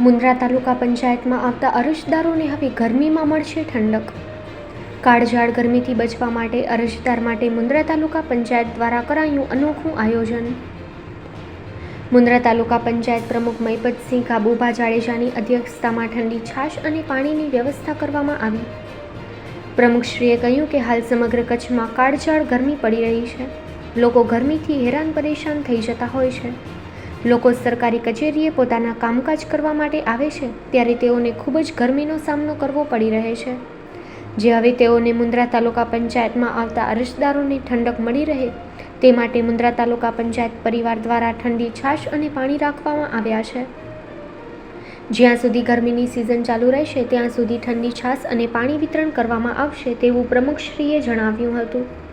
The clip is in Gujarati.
મુન્દ્રા તાલુકા પંચાયતમાં આવતા અરજદારોને હવે ગરમીમાં મળશે ઠંડક. કાળઝાળ ગરમીથી બચવા માટે અરજદાર માટે મુન્દ્રા તાલુકા પંચાયત દ્વારા કરાયું અનોખું આયોજન. મુન્દ્રા તાલુકા પંચાયત પ્રમુખ મૈપતસિંહ કાબુભા જાડેજાની અધ્યક્ષતામાં ઠંડી છાશ અને પાણીની વ્યવસ્થા કરવામાં આવી. પ્રમુખશ્રીએ કહ્યું કે હાલ સમગ્ર કચ્છમાં કાળઝાળ ગરમી પડી રહી છે. લોકો ગરમીથી હેરાન પરેશાન થઈ જતા હોય છે. લોકો સરકારી કચેરીએ પોતાના કામકાજ કરવા માટે આવે છે, ત્યારે તેઓને ખૂબ જ ગરમીનો સામનો કરવો પડી રહે છે. જે હવે તેઓને મુન્દ્રા તાલુકા પંચાયતમાં આવતા અરજદારોને ઠંડક મળી રહે, તે માટે મુન્દ્રા તાલુકા પંચાયત પરિવાર દ્વારા ઠંડી છાશ અને પાણી રાખવામાં આવ્યા છે. જ્યાં સુધી ગરમીની સિઝન ચાલુ રહેશે, ત્યાં સુધી ઠંડી છાશ અને પાણી વિતરણ કરવામાં આવશે તેવું પ્રમુખશ્રીએ જણાવ્યું હતું.